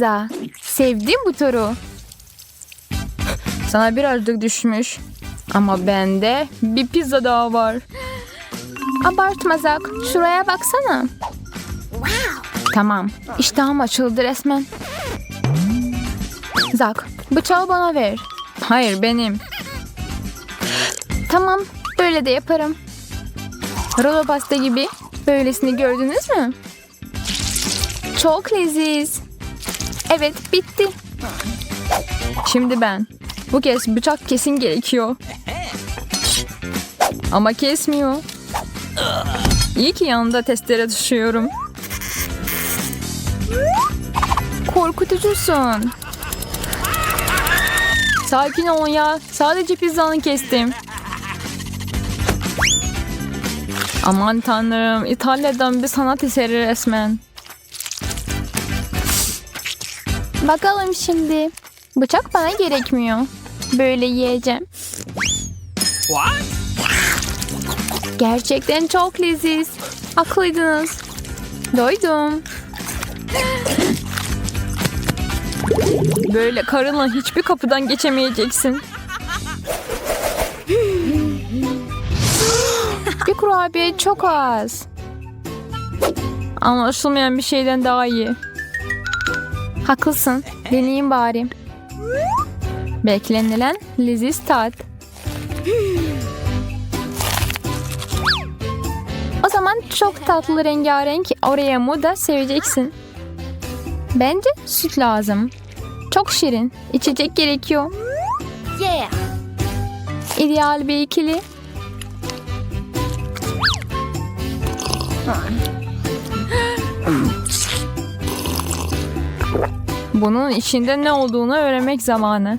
pizza. Sevdim bu turu. Sana birazcık düşmüş. Ama bende bir pizza daha var. Abartma Zak. Şuraya baksana. Tamam. İştahım açıldı resmen. Zak, bıçağı bana ver. Hayır benim. Tamam, böyle de yaparım. Rulo pasta gibi. Böylesini gördünüz mü? Çok leziz. Evet, bitti. Şimdi ben. Bu kez bıçak kesin gerekiyor. Ama kesmiyor. İyi ki yanında testere taşıyorum. Korkutucusun. Sakin olun ya. Sadece pizzanı kestim. Aman tanrım. İtalya'dan bir sanat eseri resmen. Bakalım şimdi. Bıçak bana gerekmiyor. Böyle yiyeceğim. Gerçekten çok leziz. Haklıydınız. Doydum. Böyle karınla hiçbir kapıdan geçemeyeceksin. bir kurabiye çok az. Anlaşılmayan bir şeyden daha iyi. Haklısın. Deneyeyim bari. Beklenilen leziz tat. O zaman çok tatlı rengarenk Oreo'mu da seveceksin. Bence süt lazım. Çok şirin. İçecek gerekiyor. Yeah. İdeal bir ikili. Bunun içinde ne olduğunu öğrenmek zamanı.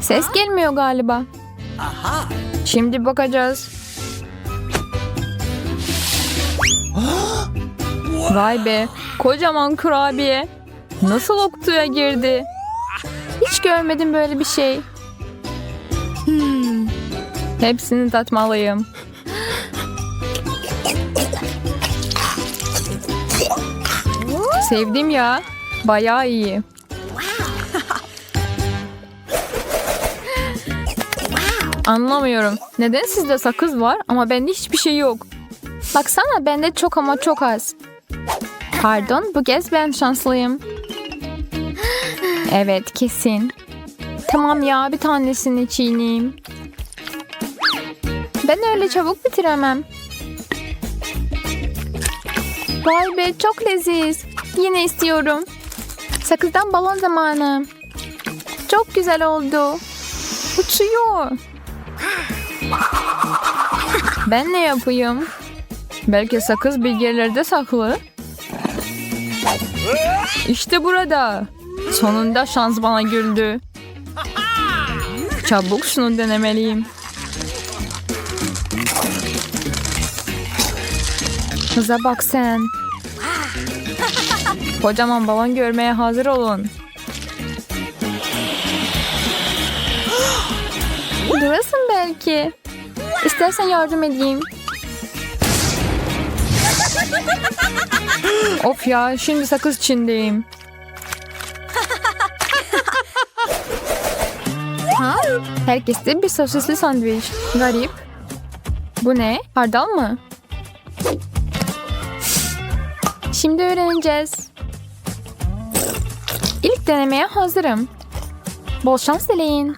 Ses gelmiyor galiba. Şimdi bakacağız. Vay be, kocaman kurabiye. Nasıl o kutuya girdi? Hiç görmedim böyle bir şey. Hepsini tatmalıyım. Sevdim ya. Bayağı iyi. Anlamıyorum. Neden sizde sakız var ama bende hiçbir şey yok? Baksana bende çok ama çok az. Pardon bu kez ben şanslıyım. Evet kesin. Tamam ya bir tanesini çiğneyim. Ben öyle çabuk bitiremem. Vay be çok leziz. Yine istiyorum. Sakızdan balon zamanı. Çok güzel oldu. Uçuyor. Ben ne yapayım? Belki sakız bilgilerde saklı. İşte burada. Sonunda şans bana güldü. Çabuk şunu denemeliyim. Kıza bak sen. Kocaman balon görmeye hazır olun. Durasın belki. İstersen yardım edeyim. of ya şimdi sakız içindeyim. ha? Herkeste bir sosisli sandviç. Garip. Bu ne? Hardal mı? Şimdi öğreneceğiz. Denemeye hazırım. Bol şans dileyin.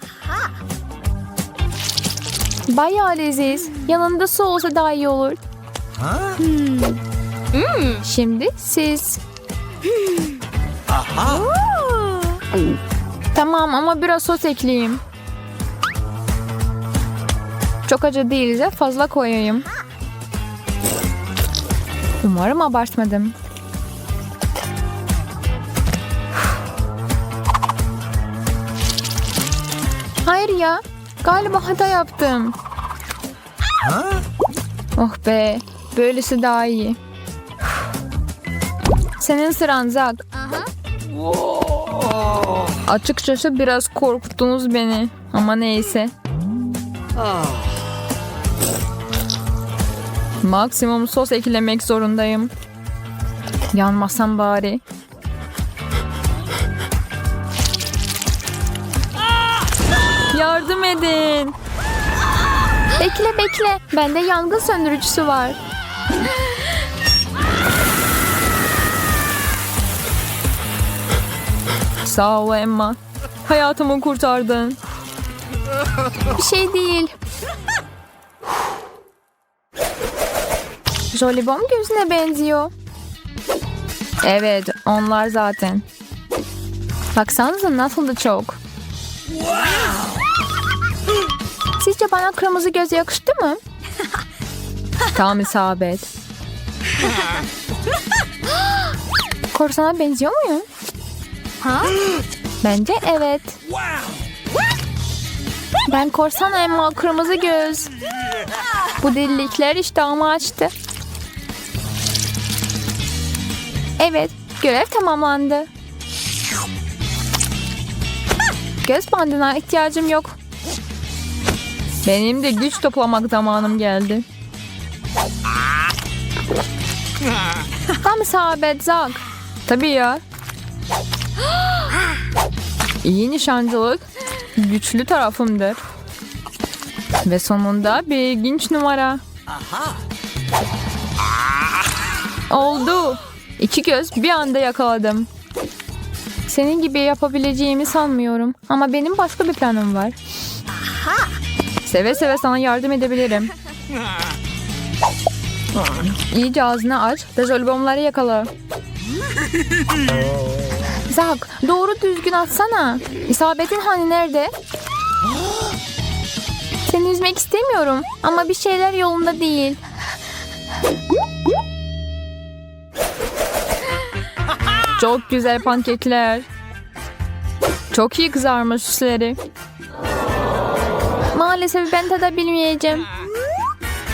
Bayağı leziz. Yanında su olsa daha iyi olur. Hmm, Şimdi siz. Tamam ama biraz sos ekleyeyim. Çok acı değilse fazla koyayım. Umarım abartmadım. Hayır ya. Galiba hata yaptım. Oh be. Böylesi daha iyi. Senin sıran Zak. Açıkçası biraz korkuttunuz beni. Ama neyse. Maksimum sos eklemek zorundayım. Yanmasam bari. Edin. Bekle bekle. Bende yangın söndürücüsü var. Sağ ol Emma. Hayatımı kurtardın. Bir şey değil. Jolibom gözüne benziyor. Evet, onlar zaten. Baksanıza nasıl da çok. Sizce bana kırmızı göz yakıştı mı? Tam isabet. Korsana benziyor muyum? Ha? Bence evet. Ben korsan Emma kırmızı göz. Bu delilikler iştahımı açtı. Evet, görev tamamlandı. Göz bandına ihtiyacım yok. Benim de güç toplamak zamanım geldi. Tam isabet Zak. Tabii ya. İyi nişancılık güçlü tarafımdır. Ve sonunda bir ilginç numara. Oldu. İki göz bir anda yakaladım. Senin gibi yapabileceğimi sanmıyorum. Ama benim başka bir planım var. Seve seve sana yardım edebilirim. İyice ağzını aç ve jolibomları yakala. Zak doğru düzgün atsana. İsabetin hani nerede? Seni üzmek istemiyorum ama bir şeyler yolunda değil. Çok güzel pankekler. Çok iyi kızarmış üstleri. Maalesef ben tadabilmeyeceğim.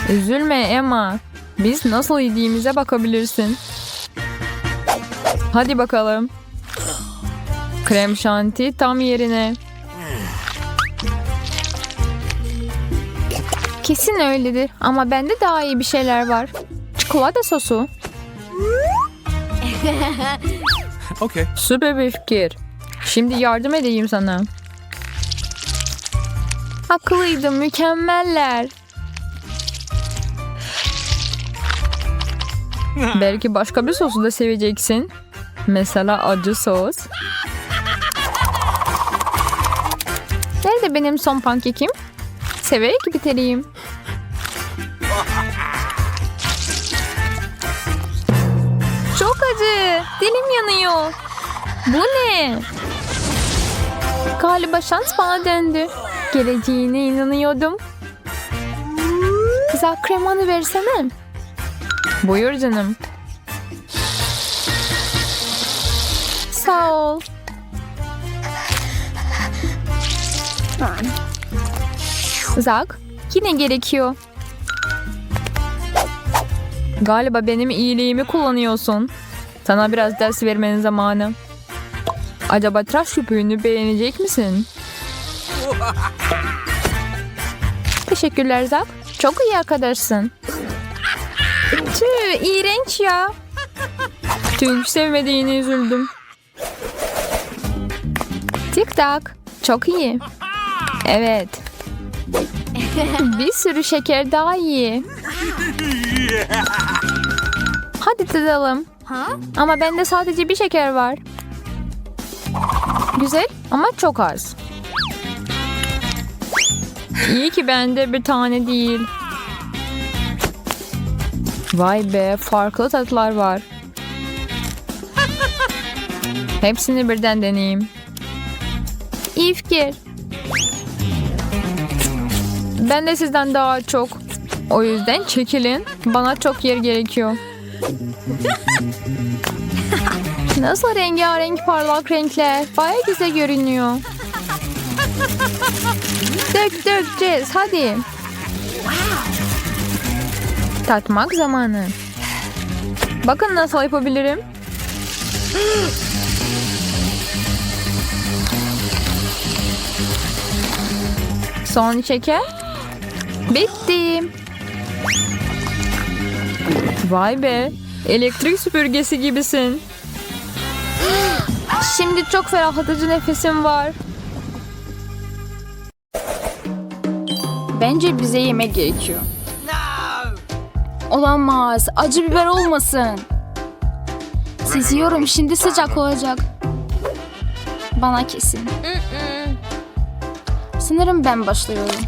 Üzülme Emma. Biz nasıl yediğimize bakabilirsin. Hadi bakalım. Krem şanti tam yerine. Kesin öyledir ama bende daha iyi bir şeyler var. Çikolata sosu. Okay. Süper bir fikir. Şimdi yardım edeyim sana. Haklıydım, mükemmeller. Belki başka bir sosu da seveceksin. Mesela acı sos. Nerede benim son pankekim? Severek bitireyim. Çok acı. Dilim yanıyor. Bu ne? Galiba şans bana döndü. Geleceğine inanıyordum. Güzel kremanı versene. Buyur canım. Sağ ol. Zak, yine gerekiyor. Galiba benim iyiliğimi kullanıyorsun. Sana biraz ders vermenin zamanı. Acaba tıraş köpüğünü beğenecek misin? Teşekkürler Zak. Çok iyi arkadaşsın. Tüh, iğrenç ya. Tüh, sevmediğini üzüldüm. Tik tak. Çok iyi. Evet. Bir sürü şeker daha iyi. Hadi tadalım. Ama bende sadece bir şeker var. Güzel ama çok az. İyi ki bende bir tane değil. Vay be farklı tatlar var. Hepsini birden deneyeyim. İyi fikir. Ben de sizden daha çok. O yüzden çekilin. Bana çok yer gerekiyor. Nasıl rengarenk parlak renkler. Baya güzel görünüyor. Dök dökeceğiz hadi. Tatmak zamanı. Bakın nasıl yapabilirim. Son şeker. Bitti. Vay be. Elektrik süpürgesi gibisin. Şimdi çok ferahlatıcı nefesim var. Bence bize yemek gerekiyor. Olamaz. Acı biber olmasın. Seziyorum şimdi sıcak olacak. Bana kesin. Sanırım ben başlıyorum.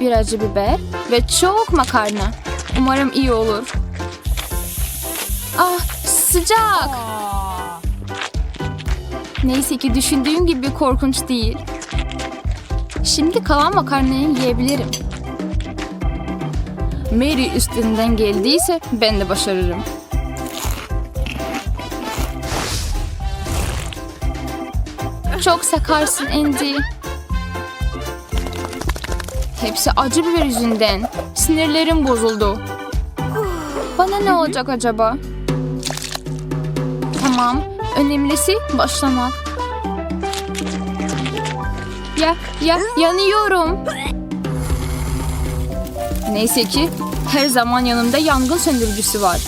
Bir acı biber ve çok makarna. Umarım iyi olur. Ah sıcak. Neyse ki düşündüğüm gibi korkunç değil. Şimdi kalan makarnayı yiyebilirim. Mary üstünden geldiyse ben de başarırım. Çok sakarsın Andy. Hepsi acı biber yüzünden. Sinirlerim bozuldu. Bana ne olacak acaba? Tamam. Önemlisi başlamak. Ya, ya, yanıyorum. Neyse ki her zaman yanımda yangın söndürücüsü var.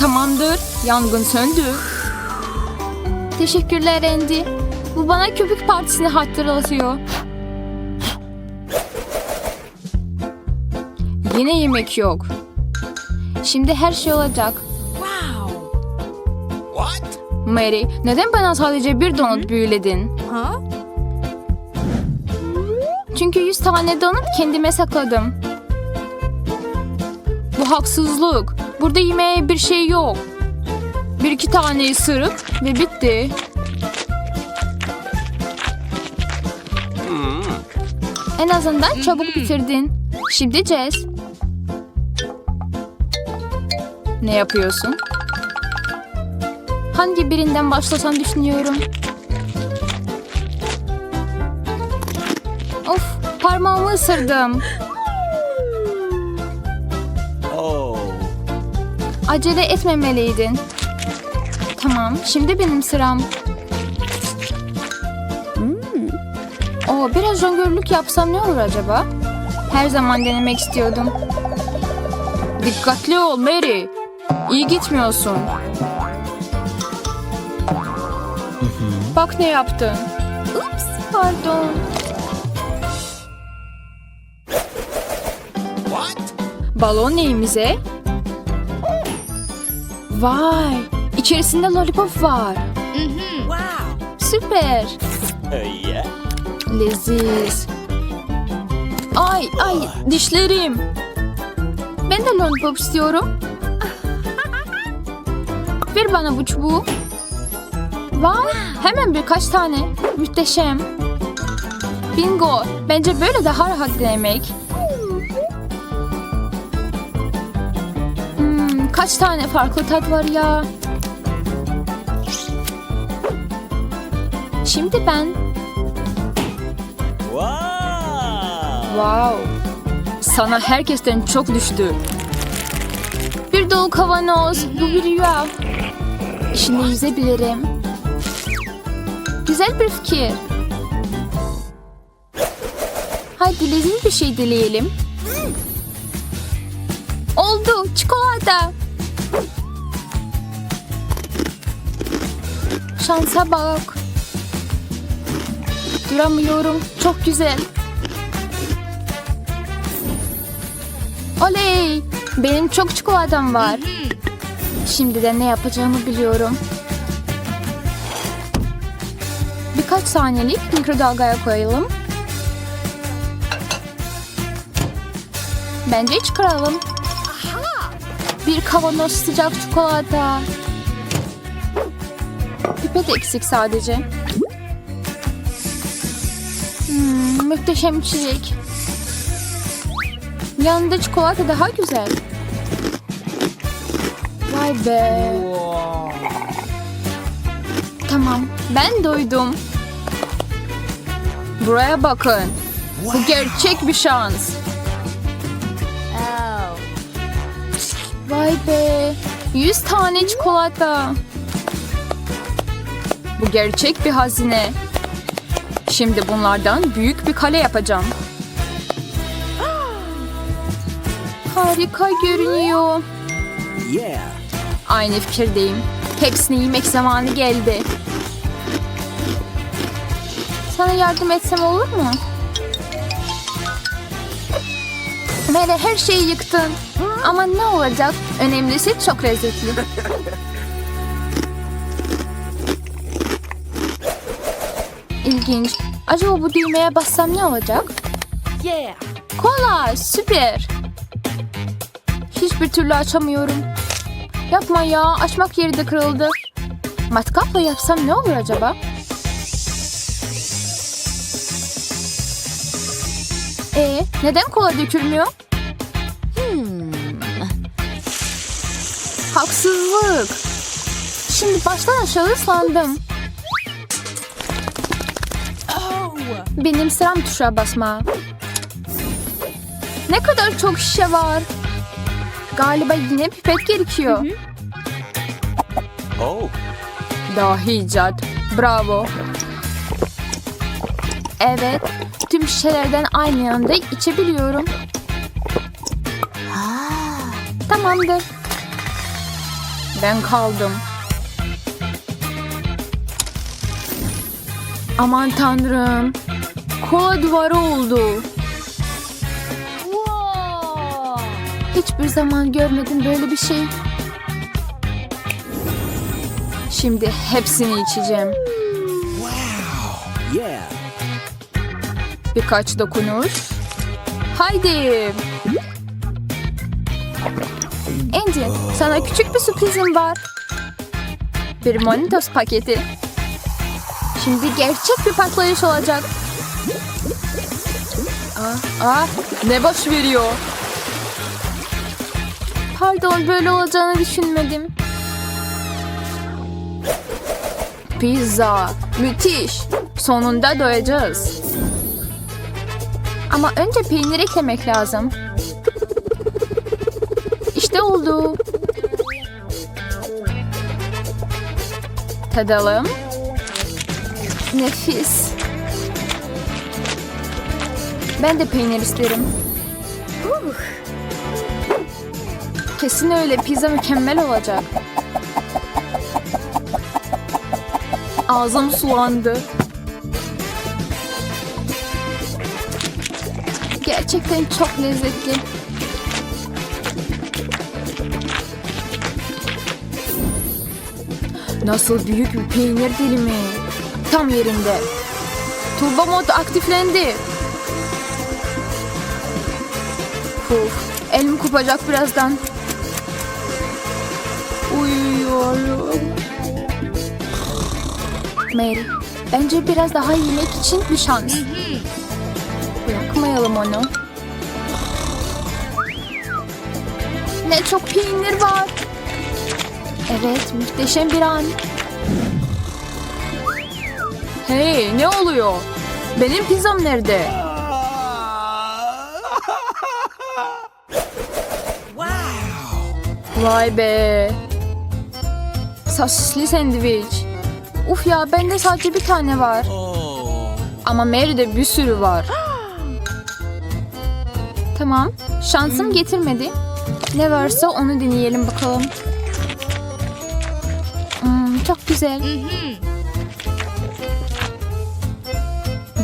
Tamamdır, yangın söndü. Teşekkürler Andy. Bu bana köpük partisini hatırlatıyor. Yine yemek yok. Şimdi her şey olacak. What? Mary, neden bana sadece bir donut büyüledin? Çünkü 100 tane donut kendime sakladım. Bu haksızlık. Burada yemeğe bir şey yok. Bir iki tane ısırık ve bitti. En azından çabuk bitirdin. Şimdi Jess. Ne yapıyorsun? Hangi birinden başlasam düşünüyorum. Parmağımı ısırdım. Oh. Acele etmemeliydin. Tamam şimdi benim sıram. Hmm. Oo, biraz jonglörlük yapsam ne olur acaba? Her zaman denemek istiyordum. Dikkatli ol Mary. İyi gitmiyorsun. Bak ne yaptın. Ups, pardon. Balon neyimize? Vay, içerisinde lollipop var. Süper. Leziz. Ay ay dişlerim. Ben de lollipop istiyorum. Ver bana bu çubuğu. Vay hemen birkaç tane. Muhteşem. Bingo. Bence böyle daha rahat denemek. Kaç tane farklı tat var ya. Şimdi ben Wow. Wow. Sana herkesten çok düştü. Bir dolu kavanoz. Bu bir rüya. İşini yüzebilirim. Güzel bir fikir. Hadi leziz bir şey dileyelim. Oldu. Çikolata. Şansa bak. Duramıyorum. Çok güzel. Oley! Benim çok çikolatam var. Şimdi de ne yapacağımı biliyorum. Birkaç saniyelik mikrodalgaya koyalım. Bence çıkaralım. Bir kavanoz sıcak çikolata. Pipet eksik sadece. Hmm, muhteşem içecek. Yanında çikolata daha güzel. Vay be. Tamam, ben doydum. Buraya bakın. Bu gerçek bir şans. Vay be. 100 tane çikolata. Bu gerçek bir hazine. Şimdi bunlardan büyük bir kale yapacağım. Harika görünüyor. Yeah. Aynı fikirdeyim. Hepsini yemek zamanı geldi. Sana yardım etsem olur mu? Mere her şeyi yıktın. Ama ne olacak? Önemlisi çok lezzetli. İlginç. Acaba bu düğmeye bassam ne olacak? Yeah. Kola süper. Hiçbir türlü açamıyorum. Yapma ya açmak yeri de kırıldı. Matkapla yapsam ne olur acaba? E neden kola dökülmüyor? Hmm. Haksızlık. Şimdi baştan aşağı ıslandım. Benim sıram tuşa basma. Ne kadar çok şişe var. Galiba yine pipet gerekiyor. Oh. Dahi icat. Bravo. Evet. Tüm şişelerden aynı anda içebiliyorum. Tamamdır. Ben kaldım. Aman tanrım. Kola duvarı oldu. Hiçbir zaman görmedim böyle bir şey. Şimdi hepsini içeceğim. Yeah. Birkaç dokunuş. Haydi. Andy, sana küçük bir sürprizim var. Bir Monitos paketi. Şimdi gerçek bir patlayış olacak. Ah, ah, ne boş veriyor. Pardon, böyle olacağını düşünmedim. Pizza, müthiş. Sonunda doyacağız. Ama önce peynir eklemek lazım. İşte oldu. Tadalım. Nefis. Ben de peynir isterim. Kesin öyle. Pizza mükemmel olacak. Ağzım sulandı. Gerçekten çok lezzetli. Nasıl büyük bir peynir dilimi. Tam yerinde. Turbo mod aktiflendi. Uf, elim kopacak birazdan. Uyuyorum. Mary, bence biraz daha yemek için bir şans. Bırakmayalım onu. Ne çok peynir var. Evet, muhteşem bir an. Hey, ne oluyor? Benim pizzam nerede? Vay be. Sosisli sandviç. Uf ya bende sadece bir tane var. Oh. Ama Mary'de bir sürü var. Tamam. Şansım getirmedi. Ne varsa onu deneyelim bakalım. Hmm, çok güzel.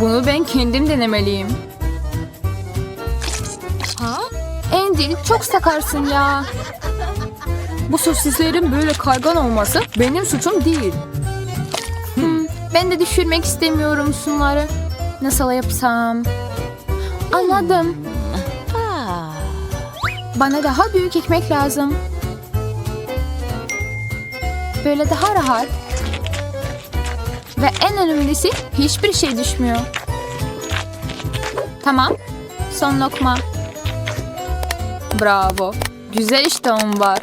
Bunu ben kendim denemeliyim. Ha? Andy çok sakarsın ya. Bu sosislerin böyle kaygan olması benim suçum değil. Hmm, ben de düşürmek istemiyorum şunları. Nasıl yapsam? Anladım. Bana daha büyük ekmek lazım. Böyle daha rahat. Ve en önemlisi hiçbir şey düşmüyor. Tamam. Son lokma. Bravo. Güzel iştahım var.